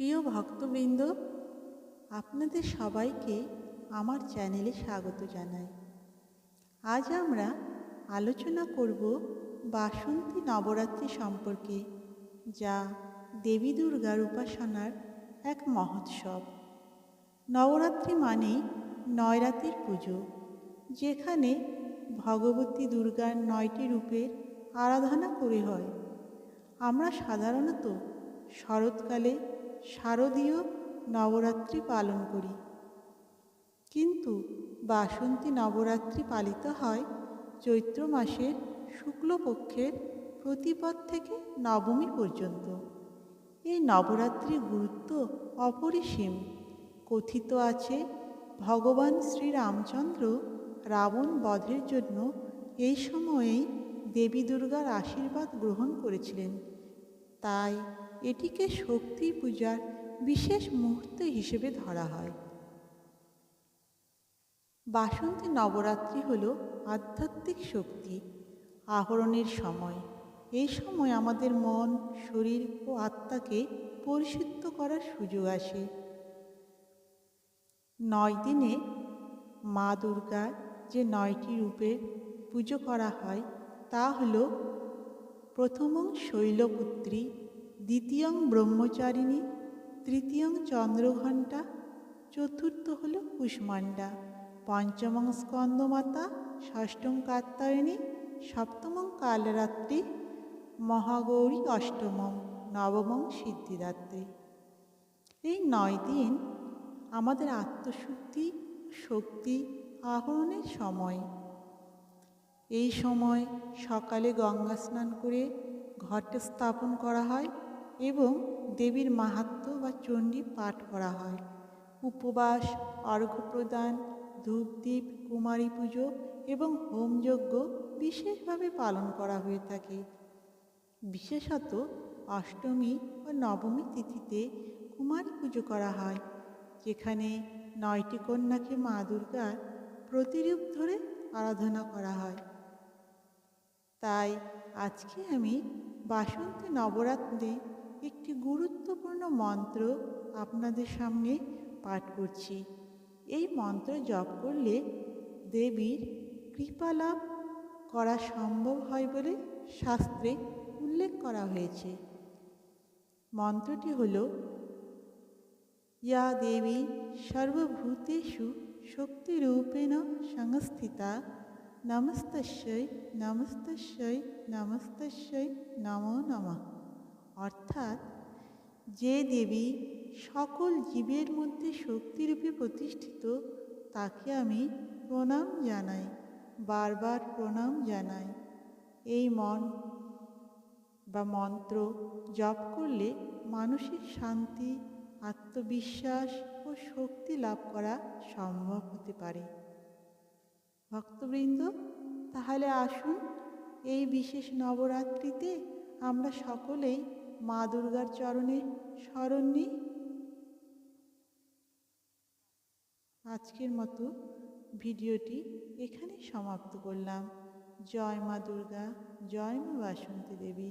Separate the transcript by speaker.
Speaker 1: প্রিয় ভক্তবৃন্দ, আপনাদের সবাইকে আমার চ্যানেলে স্বাগত জানাই। আজ আমরা আলোচনা করব বাসন্তী নবরাত্রি সম্পর্কে, যা দেবী দুর্গার উপাসনার এক মহোৎসব। নবরাত্রি মানেই নয়রাতির পুজো, যেখানে ভগবতী দুর্গার নয়টি রূপের আরাধনা করে হয়। আমরা সাধারণত শরৎকালে শারদীয় নবরাত্রি পালন করি। কিন্তু বাসন্তী নবরাত্রি পালিত হয় চৈত্র মাসের শুক্লপক্ষের প্রতিপদ থেকে নবমী পর্যন্ত। এই নবরাত্রির গুরুত্ব অপরিসীম। কথিত আছে, ভগবান শ্রীরামচন্দ্র রাবণ বধের জন্য এই সময়েই দেবী দুর্গার আশীর্বাদ গ্রহণ করেছিলেন। তাই এটিকে শক্তি পূজার বিশেষ মুহূর্ত হিসেবে ধরা হয়। বাসন্তী নবরাত্রি হল আধ্যাত্মিক শক্তি, আহরণের সময়। এই সময় আমাদের মন, শরীর ও আত্মাকে পরিশুদ্ধ করার সুযোগ আসে। নয় দিনে মা দুর্গার যে নয়টি রূপের পুজো করা হয়, তা হল প্রথমং শৈলপুত্রী, দ্বিতীয়ং ব্রহ্মচারিণী, তৃতীয়ং চন্দ্রঘণ্টা, চতুর্থ হল কুষ্মাণ্ডা, পঞ্চমং স্কন্দমাতা ষষ্ঠম কাত্তায়নী সপ্তমং কালরাত্রি, মহাগৌরী অষ্টমম নবমং সিদ্ধিদাত্রী। এই নয় দিন আমাদের আত্মশুদ্ধি, শক্তি, আহরণের সময়। এই সময় সকালে গঙ্গা স্নান করে ঘটে স্থাপন করা হয় এবং দেবীর মাহাত্ম বা চণ্ডী পাঠ করা হয়। উপবাস অর্ঘ্য প্রদান ধূপদীপ, কুমারী পুজো এবং হোমযজ্ঞ বিশেষভাবে পালন করা হয়ে থাকে। বিশেষত অষ্টমী ও নবমী তিথিতে কুমারী পুজো করা হয়, যেখানে নয়টি কন্যাকে মা দুর্গার প্রতিরূপ ধরে আরাধনা করা হয়। তাই আজকে আমি বাসন্তী নবরাত্রি একটি গুরুত্বপূর্ণ মন্ত্র আপনাদের সামনে পাঠ করছি। এই মন্ত্র জপ করলে দেবীর কৃপালাভ করা সম্ভব হয় বলে শাস্ত্রে উল্লেখ করা হয়েছে। মন্ত্রটি হল, ইয়া দেবী সর্বভূতেষু শক্তিরূপেণ সংস্থিতা নমস্তস্যই নমস্তস্যই নমস্তস্যই নমো নমঃ। অর্থাৎ, যে দেবী সকল জীবের মধ্যে শক্তিরূপে প্রতিষ্ঠিত, তাকে আমি প্রণাম জানাই, বারবার প্রণাম জানাই। এই মন বা মন্ত্র জপ করলে মানসিক শান্তি, আত্মবিশ্বাস ও শক্তি লাভ করা সম্ভব হতে পারে। ভক্তবৃন্দ, তাহলে আসুন এই বিশেষ নবরাত্রিতে আমরা সকলেই মা দুর্গার চরণে স্মরণ নিই। আজকের মতো ভিডিওটি এখানে সমাপ্ত করলাম। জয় মা দুর্গা, জয় মা বাসন্তী দেবী।